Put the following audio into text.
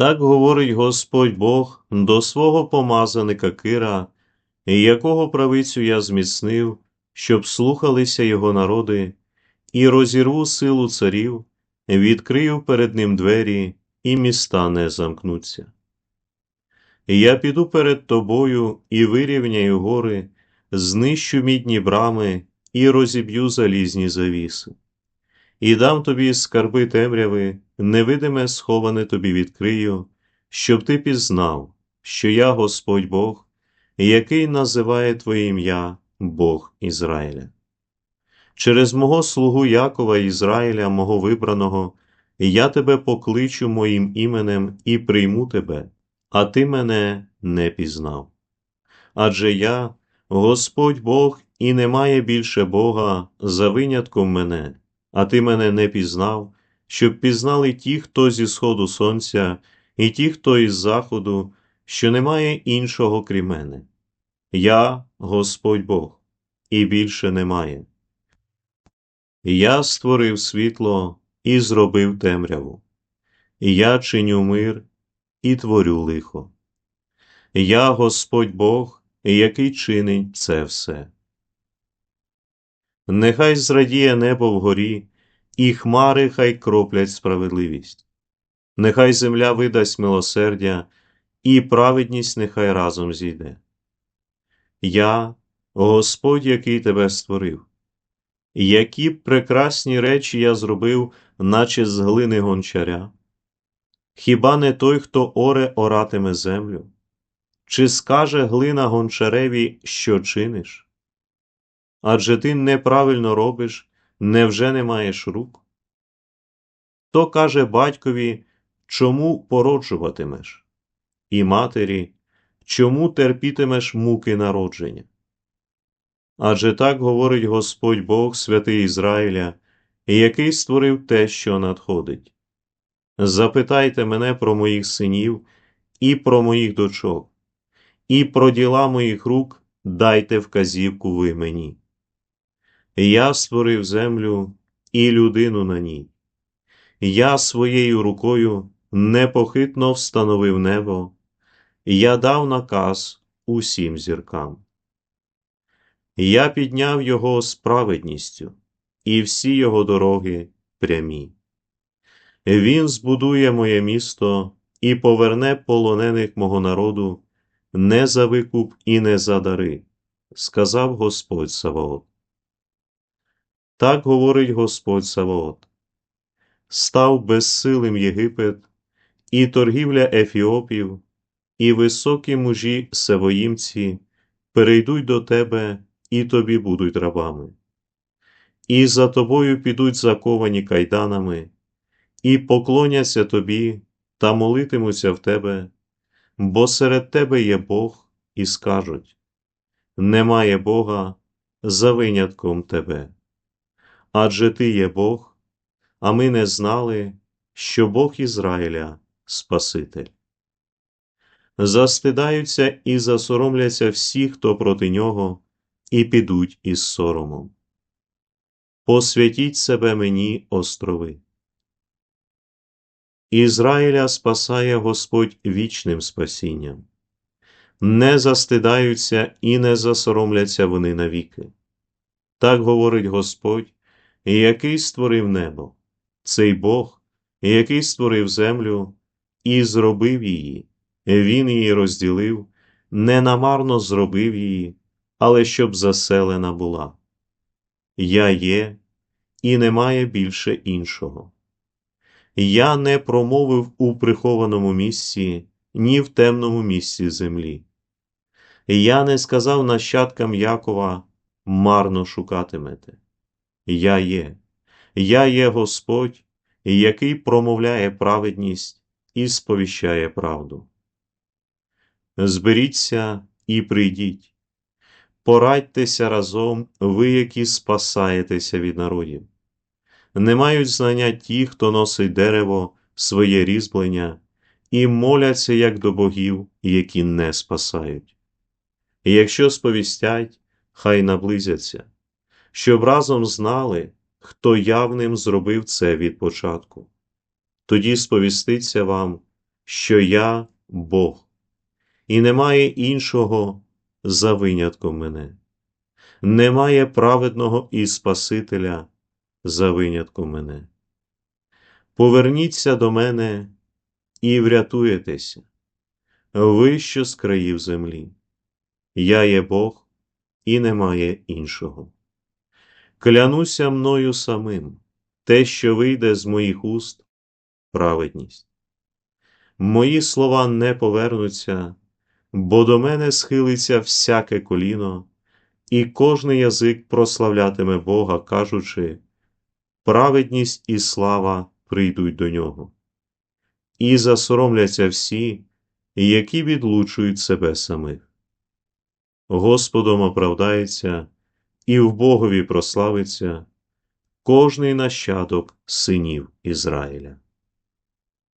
Так говорить Господь Бог до свого помазаника Кира, якого правицю я зміцнив, щоб слухалися його народи, і розірву силу царів, відкрию перед ним двері, і міста не замкнуться. Я піду перед тобою і вирівняю гори, знищу мідні брами і розіб'ю залізні завіси. І дам тобі скарби темряви, невидиме сховане тобі відкрию, щоб ти пізнав, що я Господь Бог, який називає Твоє ім'я Бог Ізраїля. Через мого слугу Якова Ізраїля, мого вибраного, я тебе покличу моїм іменем і прийму тебе, а ти мене не пізнав. Адже я, Господь Бог, і немає більше Бога за винятком мене, а ти мене не пізнав, щоб пізнали ті, хто зі сходу сонця, і ті, хто із заходу, що немає іншого крім мене. Я Господь Бог, і більше немає. Я створив світло і зробив темряву, я чиню мир і творю лихо. Я Господь Бог, який чинить це все. Нехай зрадіє небо вгорі, і хмари хай кроплять справедливість, нехай земля видасть милосердя, і праведність нехай разом зійде. Я, Господь, який тебе створив, які б прекрасні речі я зробив, наче з глини гончаря. Хіба не той, хто оре оратиме землю? Чи скаже глина гончареві, що чиниш? Адже ти неправильно робиш, невже не маєш рук? То каже батькові, чому породжуватимеш, і матері, чому терпітимеш муки народження? Адже так говорить Господь Бог, святий Ізраїля, який створив те, що надходить. Запитайте мене про моїх синів і про моїх дочок, і про діла моїх рук дайте вказівку ви мені. Я створив землю і людину на ній. Я своєю рукою непохитно встановив небо, я дав наказ усім зіркам. Я підняв його справедністю, і всі його дороги прямі. Він збудує моє місто і поверне полонених мого народу не за викуп і не за дари, сказав Господь Саваот. Так говорить Господь Саваот. Став безсилим Єгипет, і торгівля Ефіопів, і високі мужі Севоїмці перейдуть до тебе і тобі будуть рабами. І за тобою підуть заковані кайданами, і поклоняться тобі та молитимуться в тебе, бо серед тебе є Бог, і скажуть Немає Бога за винятком тебе. Адже ти є Бог, а ми не знали, що Бог Ізраїля Спаситель. Застидаються і засоромляться всі, хто проти нього, і підуть із соромом. Посвятіть себе мені, острови. Ізраїля спасає Господь вічним спасінням. Не застидаються і не засоромляться вони навіки. Так говорить Господь, який створив небо, цей Бог, який створив землю і зробив її, Він її розділив, ненамарно зробив її, але щоб заселена була. Я є, і немає більше іншого. Я не промовив у прихованому місці, ні в темному місці землі. Я не сказав нащадкам Якова марно шукатимете. Я є, я є Господь, який промовляє праведність і сповіщає правду. Зберіться і прийдіть, порадьтеся разом, ви, які спасаєтеся від народів. Не мають знання ті, хто носить дерево, своє різьблення, і моляться як до богів, які не спасають. І якщо сповістять, хай наблизяться, щоб разом знали, хто явним зробив це від початку. Тоді сповіститься вам, що я Бог, і немає іншого за винятком мене, немає праведного і Спасителя за винятком мене. Поверніться до мене і врятуєтеся, ви, що з країв землі. Я є Бог, і немає іншого. Клянуся мною самим, те, що вийде з моїх уст, праведність. Мої слова не повернуться, бо до мене схилиться всяке коліно, і кожний язик прославлятиме Бога, кажучи, праведність і слава прийдуть до нього. І засоромляться всі, які відлучують себе самих. Господом оправдається і в Богові прославиться кожний нащадок синів Ізраїля.